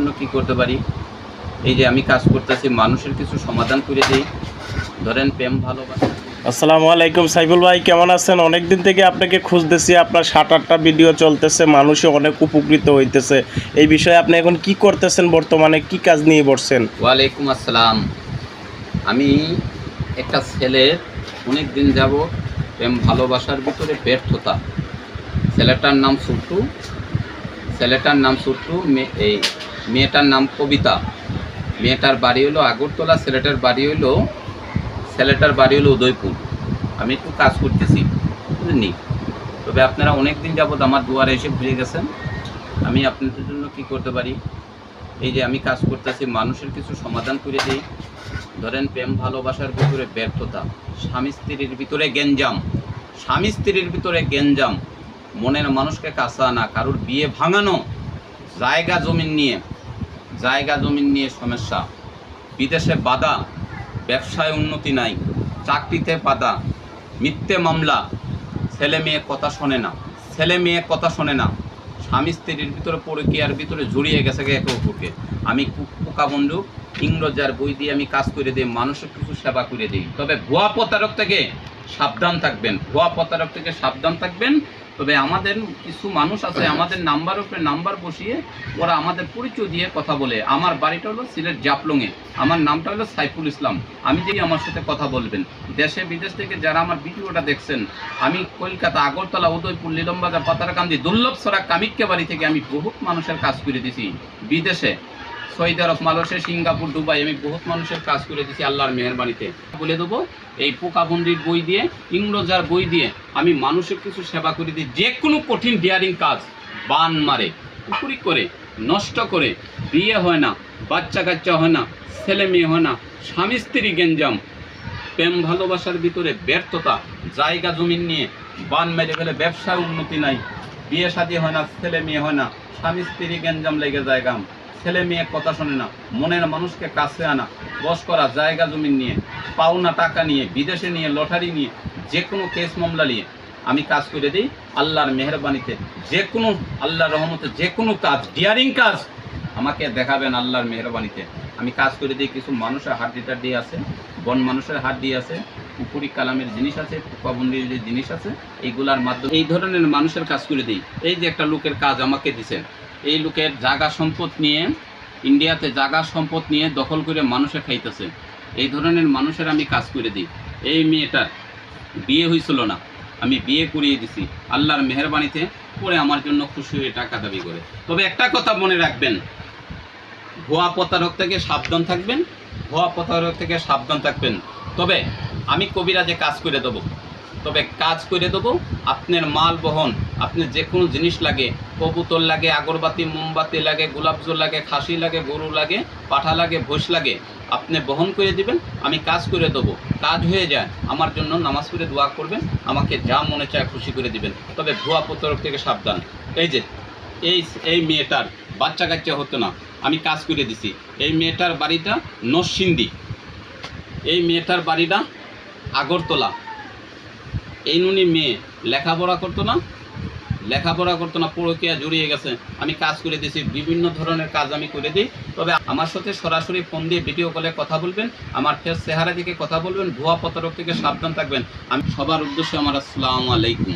জন্য কি করতে পারি? এই যে আমি কাজ করতেছি মানুষের কিছু সমাধান করে দিই। ধরেন প্রেম ভালোবাসা। আসসালামু আলাইকুম সাইফুল ভাই কেমন আছেন? অনেক দিন থেকে আপনাকে খুঁজতেছি আপনার সাত আটটা ভিডিও চলতেছে মানুষে অনেক উপকৃত হইতেছে। এই বিষয়ে আপনি এখন কি করতেছেন বর্তমানে? কি কাজ নিয়ে বসছেন? ওয়ালাইকুম আসসালাম। আমি একটা ছেলের অনেক দিন যাব প্রেম ভালোবাসার ভিতরে ব্যর্থতা। ছেলেটার নাম সুট্টু। ছেলেটার নাম সুট্টু এই মেয়েটার নাম কবিতা। মেয়েটার বাড়ি হলো আগরতলা, ছেলেটার বাড়ি হলো, ছেলেটার বাড়ি হলো উদয়পুর। আমি একটু কাজ করতেছি বুঝলেন তবে আপনারা অনেক দিন যাবৎ আমার দুয়ারে এসে ভুলে গেছেন। আমি আপনাদের জন্য কি করতে পারি? এই যে আমি কাজ করতেছি, মানুষের কিছু সমাধান করে দিই। ধরেন, প্রেম, ভালোবাসার ভিতরে ব্যর্থতা, স্বামী স্ত্রীর ভিতরে গেঞ্জাম স্বামী স্ত্রীর ভিতরে গেঞ্জাম মনের মানুষকে কাঁচা না, কারোর বিয়ে ভাঙানো। জায়গা জমিন নিয়ে, জায়গা জমিন নিয়ে সমস্যা। বিদেশে বাধা, ব্যবসায় উন্নতি নাই, চাকরিতে বাধা, মিথ্যে মামলা, ছেলে মেয়ে কথা শোনে না, ছেলে মেয়ে কথা শোনে না। স্বামী স্ত্রীর ভিতরে পরকীয়ার ভিতরে জড়িয়ে গেছে একে অপরকে। আমি পোকা বন্ধু, ইংরেজার বই দিয়ে আমি কাজ করে দিই, মানুষের কিছু সেবা করে দিই। তবে ভুয়া প্রতারক থেকে সাবধান থাকবেন, ভুয়া প্রতারক থেকে সাবধান থাকবেন তবে আমাদের কিছু মানুষ আছে আমাদের নাম্বার উপরে নাম্বার বসিয়ে ওরা আমাদের পরিচয় দিয়ে কথা বলে। আমার বাড়িটা হলো সিলেট জাপলংয়ে। আমার নামটা হলো সাইফুল ইসলাম। আমি যেই আমার সাথে কথা বলবেন। দেশে বিদেশ থেকে যারা আমার ভিডিওটা দেখছেন আমি কলকাতা আগরতলা উদয়পুর লীলমবাজার পাতারকান্দি দুর্লভ সরা কামিক্যা বাড়ি থেকে আমি বহুত মানুষের কাজ করে দিছি। বিদেশে Saudi Arab Malaysia, Singapore, Dubai. আমি বহুত মানুষের কাজ করে দিছি আল্লাহর মেহরবানিতে। বলে দেবো, এই পোকাবন্দির বই দিয়ে, ইংরেজার বই দিয়ে আমি মানুষের কিছু সেবা করে দিই। যে কোনো কঠিন ডিয়ারিং কাজ, বান মারে পুকুরি করে, নষ্ট করে, বিয়ে হয় না, বাচ্চা কাচ্চা হয় না, ছেলে মেয়ে হয় না, স্বামী স্ত্রী গেঞ্জাম প্রেম ভালোবাসার ভিতরে ব্যর্থতা, জায়গা জমিন নিয়ে বান মেরে ফেলে ব্যবসার উন্নতি নাই, বিয়ে শাদী হয় না, ছেলে মেয়ে হয় না, স্বামী স্ত্রী গেঞ্জাম লেগে জায়গাম ছেলে মেয়ে কথা শোনে না, মনের মানুষকে কাছে আনা, বস করা, জায়গা জমিন নিয়ে, পাওনা টাকা নিয়ে, বিদেশে নিয়ে, লটারি নিয়ে যে কোনো কেস মামলা নিয়ে, আমি কাজ করে দিই আল্লাহর মেহরবানিতে। যে কোনো আল্লাহর রহমতে যে কোনো কাজ ডিয়ারিং কাজ, আমাকে দেখাবেন আল্লাহর মেহরবানিতে। আমি কাজ করে দিই, কিছু মানুষের হাড্ডি টাড্ডি আছে, বন মানুষের হাড্ডি আছে, পুকুরি কালামের জিনিস আছে পোকাবন্দির যে জিনিস আছে, এইগুলার মাধ্যমে এই ধরনের মানুষের কাজ করে দিই। এই যে একটা লোকের কাজ আমাকে দিছেন এই লোকের জাগা সম্পদ নিয়ে, ইন্ডিয়াতে জাগা সম্পদ নিয়ে দখল করে মানুষে খাইতেছে। এই ধরনের মানুষের আমি কাজ করে দিই। এই মেয়েটার বিয়ে হয়েছিল না। আমি বিয়ে করিয়ে দিছি। আল্লাহর মেহরবানিতে পরে আমার জন্য খুশি হয়ে টাকা দাবি করে। তবে একটা কথা মনে রাখবেন, ভুয়া প্রতারক থেকে সাবধান থাকবেন, ভুয়া প্রতারক থেকে সাবধান থাকবেন। তবে আমি কবিরাজে কাজ করে দেবো। তবে কাজ করে দেবো, আপনার মাল বহন আপনি যে কোনো জিনিস লাগে, কবুতর লাগে, আগরবাতি, মোমবাতি লাগে, গোলাপজল লাগে, খাসি লাগে, গরু লাগে, পাঠা লাগে ভোস লাগে, আপনি বহন করে দিবেন, আমি কাজ করে দেবো। কাজ হয়ে যায়, আমার জন্য নামাজ পড়ে দোয়া করবেন, আমাকে যা মনে চায় খুশি করে দিবেন। তবে ভুয়া প্রতারক থেকে সাবধান। এই যে, এই এই মেয়েটার বাচ্চা কাচ্চা হতো না, আমি কাজ করে দিছি। এই মেয়েটার বাড়িটা নরসিংদী। এই মেয়েটার বাড়িটা আগরতলা। এই নুনি মেয়ে লেখাপড়া করতো না, লেখাপড়া করতো না, পরকিয়া জড়িয়ে গেছে। আমি কাজ করে দিয়েছি, বিভিন্ন ধরনের কাজ আমি করে দিই। তবে আমার সাথে সরাসরি ফোন দিয়ে ভিডিও কলে কথা বলবেন, আমার ফের চেহারা দিকে কথা বলবেন, ভুয়া প্রতারক থেকে সাবধান থাকবেন। আমি সবার উদ্দেশ্যে আমার আসসালামু আলাইকুম।